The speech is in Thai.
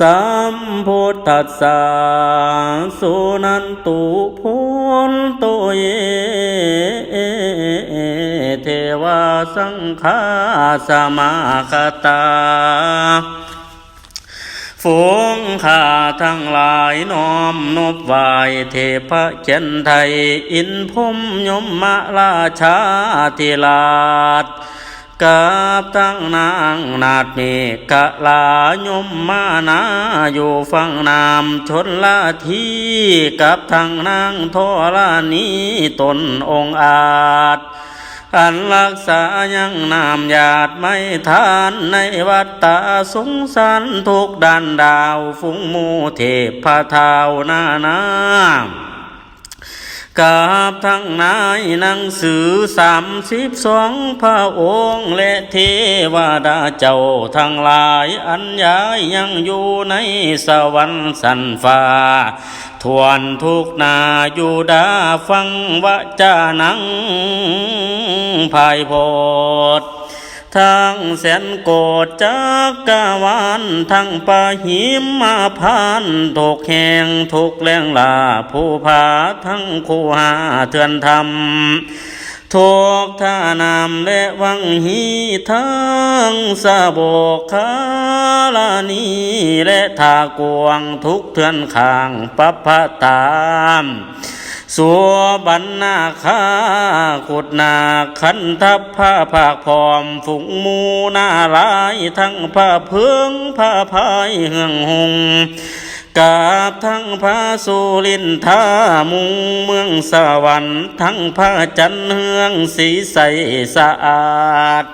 สัมพุทธัสสะสุนันตุพุนตุเยเทวาสังฆาสมาคตาฝูงข้าทั้งหลายน้อมนบไวายเทพเจนไทย อินพรหมยมมาราชาธิราช กับทั้งนางนาดเมกะลายมมานาอยู่ฝั่งนามชนละทีกับทั้งนางทอลานีตนองอาจอันรักษายังนามญาติไม่ทานในวัดตาสงสารทุกดันดาวฟุ้งหมูเทพเทาวนานา กับทั้งนายหนังสือสามสิบสองพระองค์และเทวดาเจ้าทั้งหลายอันยายยังอยู่ในสวรรค์สันฟ้าทวนทุกนาอยู่ดาฟังวจานังภายโพด ทั้งแสนโกรธจักกะวานทั้งปะหิมมาพานถูกแหงทุกแรงลาผู้พาทั้งคู่หาเทือนธรรมทุกท่านามและวังหีทั้งสะโบกขาลานีและทากวงทุกเทือนข้างปัปพตาม สัวบันนาคาขุดนาขันทับผ้าผากพร้อมฝูงมูนาลายทั้งผ้าเพืองผ้าพายเฮืองหงกาบทั้งพระสุรินทามุงเมืองสวรรค์ทั้งพระจันเฮืองสีใสสะอาด